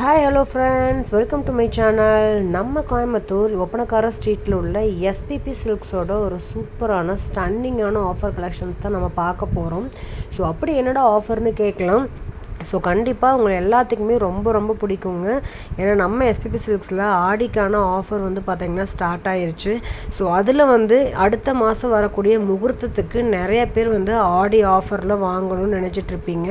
Hi hello friends welcome to my channel நம்ம கோயம்புத்தூர் ஒப்பனக்கார ஸ்ட்ரீட்டில் உள்ள எஸ்பிபி சில்க்ஸோட ஒரு சூப்பரான ஸ்டன்னிங்கான ஆஃபர் கலெக்ஷன்ஸ் தான் நம்ம பார்க்க போகிறோம் ஸோ அப்படி என்னடா ஆஃபர்னு கேட்கலாம். ஸோ கண்டிப்பாக உங்களை எல்லாத்துக்குமே ரொம்ப ரொம்ப பிடிக்குங்க. ஏன்னா நம்ம எஸ்பிபி சில்க்ஸில் ஆடிக்கான ஆஃபர் வந்து பார்த்திங்கன்னா ஸ்டார்ட் ஆயிருச்சு. ஸோ அதில் வந்து அடுத்த மாதம் வரக்கூடிய முகூர்த்தத்துக்கு நிறைய பேர் வந்து ஆடி ஆஃபரில் வாங்கணும்னு நினச்சிட்ருப்பீங்க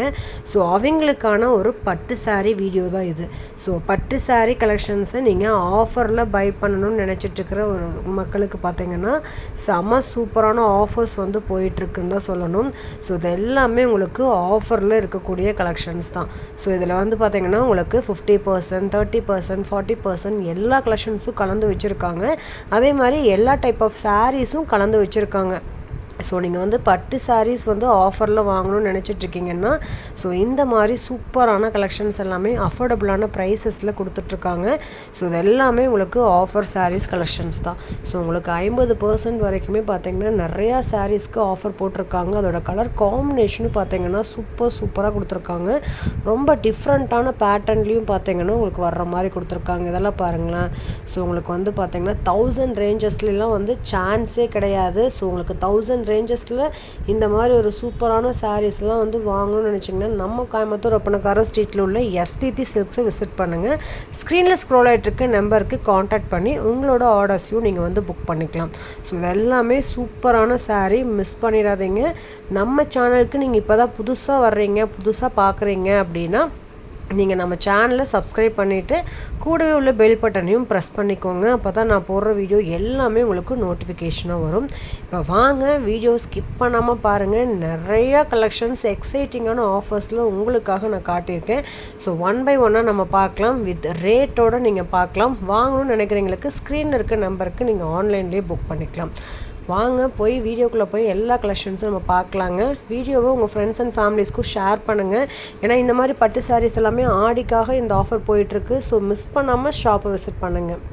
ஸோ அவங்களுக்கான ஒரு பட்டு சாரீ வீடியோ தான் இது. ஸோ பட்டு சாரீ கலெக்ஷன்ஸை நீங்கள் ஆஃபரில் பை பண்ணணும்னு நினச்சிட்ருக்கிற ஒரு மக்களுக்கு பார்த்தீங்கன்னா செம சூப்பரான ஆஃபர்ஸ் வந்து போயிட்டுருக்குன்னு தான் சொல்லணும். ஸோ இது எல்லாமே உங்களுக்கு ஆஃபரில் இருக்கக்கூடிய கலெக்ஷன்ஸ் தான். ஸோ இதில் வந்து பார்த்தீங்கன்னா உங்களுக்கு fifty percent thirty percent forty percent எல்லா கலெக்ஷன்ஸும் கலந்து வச்சுருக்காங்க. அதே மாதிரி எல்லா டைப் ஆஃப் சாரீஸும் கலந்து வச்சுருக்காங்க. ஸோ நீங்கள் வந்து பட்டு சாரீஸ் வந்து ஆஃபரில் வாங்கணும்னு நினச்சிட்ருக்கீங்கன்னா ஸோ இந்த மாதிரி சூப்பரான கலெக்ஷன்ஸ் எல்லாமே அஃபோர்டபுளான ப்ரைஸஸில் கொடுத்துட்ருக்காங்க. ஸோ இது எல்லாமே உங்களுக்கு ஆஃபர் சாரீஸ் கலெக்ஷன்ஸ் தான். ஸோ உங்களுக்கு ஐம்பது பர்சன்ட் வரைக்குமே பார்த்தீங்கன்னா நிறையா சாரீஸ்க்கு ஆஃபர் போட்டிருக்காங்க. அதோட கலர் காம்பினேஷனும் பார்த்தீங்கன்னா சூப்பர் சூப்பராக கொடுத்துருக்காங்க. ரொம்ப டிஃப்ரெண்ட்டான பேட்டர்ன்லேயும் பார்த்தீங்கன்னா உங்களுக்கு வர்ற மாதிரி கொடுத்துருக்காங்க. இதெல்லாம் பாருங்களேன். ஸோ உங்களுக்கு வந்து பார்த்தீங்கன்னா தௌசண்ட் ரேஞ்சஸ்லாம் வந்து சான்ஸே கிடையாது. ஸோ உங்களுக்கு தௌசண்ட் ரேஞ்சஸில் இந்த மாதிரி ஒரு சூப்பரான சாரீஸ்லாம் வந்து வாங்கணும்னு நினச்சிங்கன்னா நம்ம கோயம்புத்தூர் ஒப்பனக்கார ஸ்ட்ரீட்டில் உள்ள எஸ்பிபி சில்க்ஸை விசிட் பண்ணுங்கள் ஸ்க்ரீனில் ஸ்க்ரோல் ஆகிட்டு இருக்க நம்பருக்கு காண்டாக்ட் பண்ணி உங்களோட ஆர்டர்ஸையும் நீங்கள் வந்து புக் பண்ணிக்கலாம். ஸோ இது எல்லாமே சூப்பரான சாரீ மிஸ் பண்ணிடாதீங்க. நம்ம சேனலுக்கு நீங்கள் இப்போ தான் புதுசாக வர்றீங்க புதுசாக பார்க்குறீங்க அப்படின்னா நீங்கள் நம்ம சேனலை சப்ஸ்கிரைப் பண்ணிவிட்டு கூடவே உள்ள பெல் பட்டனையும் ப்ரெஸ் பண்ணிக்கோங்க. அப்போ தான் நான் போடுற வீடியோ எல்லாமே உங்களுக்கு நோட்டிஃபிகேஷனாக வரும். இப்போ வாங்க வீடியோ ஸ்கிப் பண்ணாமல் பாருங்கள் நிறையா கலெக்ஷன்ஸ் எக்ஸைட்டிங்கான ஆஃபர்ஸில் உங்களுக்காக நான் காட்டியிருக்கேன். ஸோ ஒன் பை ஒன்னாக நம்ம பார்க்கலாம். வித் ரேட்டோடு நீங்கள் பார்க்கலாம். வாங்கணும்னு நினைக்கிறவங்களுக்கு ஸ்க்ரீனில் இருக்க நம்பருக்கு நீங்கள் ஆன்லைன்லேயே புக் பண்ணிக்கலாம். வாங்க போய் வீடியோக்குள்ளே போய் எல்லா கலெக்ஷன்ஸும் நம்ம பார்க்கலாங்க. வீடியோவை உங்கள் ஃப்ரெண்ட்ஸ் அண்ட் ஃபேமிலிஸ்க்கும் ஷேர் பண்ணுங்கள் ஏன்னா இந்த மாதிரி பட்டு சாரீஸ் எல்லாமே ஆடிக்காக இந்த ஆஃபர் போயிட்டுருக்கு ஸோ மிஸ் பண்ணாமல் ஷாப்பை விசிட் பண்ணுங்கள்